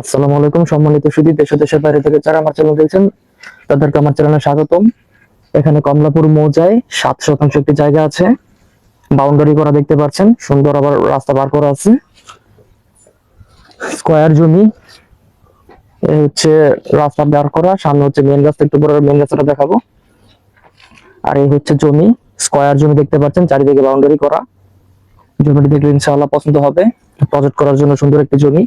আসসালামু আলাইকুম সম্মানিত সুদী দেশ দেশের বাইরে থেকে যারা আমার চ্যানেল দেখছেন, তাদেরকে আমার চ্যানেলে স্বাগতম। এখানে কমলাপুর মৌজায় সাত শতাংশ একটি জায়গা আছে। বাউন্ডারি করা দেখতে পাচ্ছেন, সুন্দর আবার রাস্তা বার করা আছে। স্কোয়ার জমি হচ্ছে রাস্তা বার করা, সামনে হচ্ছে মেন রাস্তা, একটু বড় মেন রাস্তাটা দেখাবো। আর এই হচ্ছে জমি, স্কোয়ার জমি দেখতে পাচ্ছেন, চারিদিকে বাউন্ডারি করা। জমিটি দেখলে ইনশাআল্লাহ পছন্দ হবে। প্রজেক্ট করার জন্য সুন্দর একটি জমি।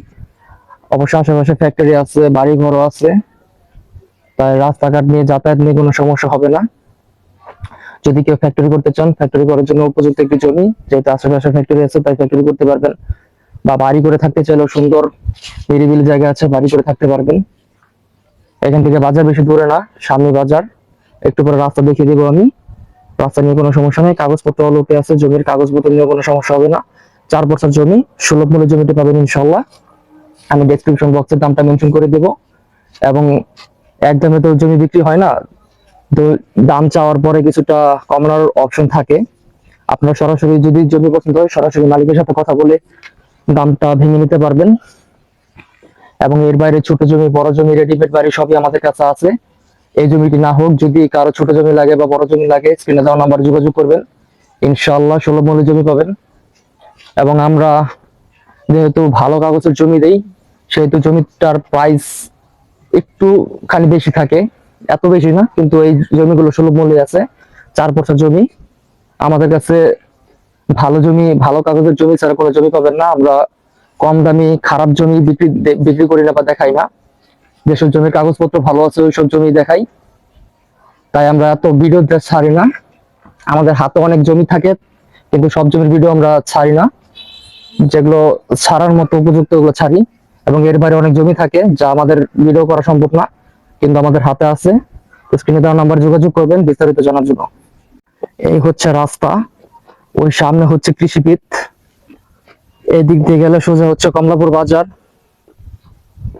অবশ্য আশেপাশে ফ্যাক্টরি আছে বাড়ি ঘরও আছে। তাই রাস্তাঘাট নিয়ে যাতায়াত নিয়ে কোনো সমস্যা হবে না। যদি কেউ ফ্যাক্টরি করতে চান ফ্যাক্টরি করার জন্য উপযুক্ত একটি জমি, যেহেতু আশেপাশে ফ্যাক্টরি আছে, তাই ফ্যাক্টরি করতে পারবেন। বা বাড়ি করে থাকতে চাইলেও সুন্দর, নিরিবিলি জায়গা আছে, বাড়ি করে থাকতে পারবেন। এখান থেকে বাজার বেশি দূরে না, সামনে বাজার। একটু পরে রাস্তা দেখিয়ে দেবো আমি। রাস্তা নিয়ে কোনো সমস্যা নেই, কাগজপত্র লোকে আছে, জমির কাগজপত্র নিয়ে কোনো সমস্যা হবে না। চার বছর জমি, সুলভ মূল্যে জমিটি পাবেন ইনশাল্লাহ আমি ডেসক্রিপশন বক্সের দামটা মেনশন করে দেব। এবং একদমে তো জমি বিক্রি হয় না, তো দাম চাওয়ার পরে কিছুটা কমানোর অপশন থাকে। আপনার সরাসরি যদি জমি পছন্দ হয়, সরাসরি মালিকের সাথে কথা বলে দামটা ভেঙে নিতে পারবেন। এবং এর বাইরে ছোট জমি, বড় জমি রেডিমেড বাড়ি সবই আমাদের কাছে আছে। এই জমিটি না হোক, যদি কারও ছোট জমি লাগে বা বড় জমি লাগে স্ক্রিনে দেওয়া নাম্বার যোগাযোগ করবেন। ইনশাআল্লাহ সুলভ মূল্যে জমি পাবেন। এবং আমরা যেহেতু ভালো কাগজের জমি দেই সেহেতু জমিটার প্রাইস একটু খালি বেশি থাকে, এত বেশি না, কিন্তু এই জমিগুলো সুলভ মূল্যে আছে, চার বছর জমি। আমাদের কাছে ভালো জমি, ভালো কাগজের জমি ছাড়া কোনো জমি পাবেন না, আমরা কম দামি খারাপ জমি বিক্রি বিক্রি করি না বা দেখাই না। যেসব জমির কাগজপত্র ভালো আছে, ওইসব জমি দেখাই। তাই আমরা এত ভিডিও ছাড়ি না। আমাদের হাতে অনেক জমি থাকে, কিন্তু সব জমির ভিডিও আমরা ছাড়ি না। যেগুলো ছাড়ার মতো উপযুক্ত ওগুলো ছাড়ি। এবং এর বাইরে অনেক জমি থাকে যা আমাদের ভিডিও করা সম্ভব না, কিন্তু আমাদের হাতে আছে। স্ক্রিনে দেওয়া নাম্বার যোগাযোগ করবেন, বিস্তারিত জানার জন্য। এই হচ্ছে রাস্তা। ওই সামনে হচ্ছে কৃষিবিদ এই দিক দিয়ে গেলে সোজা হচ্ছে কমলাপুর বাজার।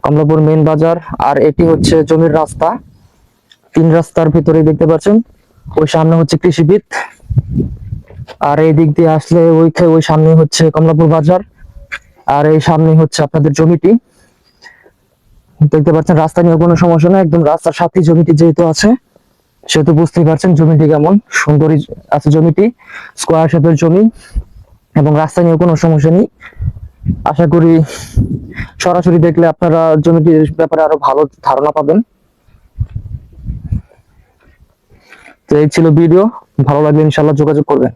কমলাপুর মেন বাজার, আর এটি হচ্ছে জমির রাস্তা। তিন রাস্তার ভিতরে দেখতে পাচ্ছেন, ওই সামনে হচ্ছে কৃষিবিদ আর এই দিক দিয়ে আসলে ওই ওই সামনে হচ্ছে কমলাপুর বাজার। আর এই সামনে হচ্ছে আপনাদের জমিটি। দেখতে পাচ্ছেন, রাস্তা নিয়ে কোনো সমস্যা নেই, একদম রাস্তার সাথে জমিটি যেহেতু আছে, সেহেতু বুঝতেই পারছেন জমিটি কেমন সুন্দরী আছে জমিটি স্কোয়ার শেপের জমি, এবং রাস্তা নিয়ে কোনো সমস্যা নেই। আশা করি সরাসরি দেখলে আপনারা জমিটির ব্যাপারে আরও ভালো ধারণা পাবেন। তো এই ছিল ভিডিও, ভালো লাগলে ইনশাল্লাহ যোগাযোগ করবেন।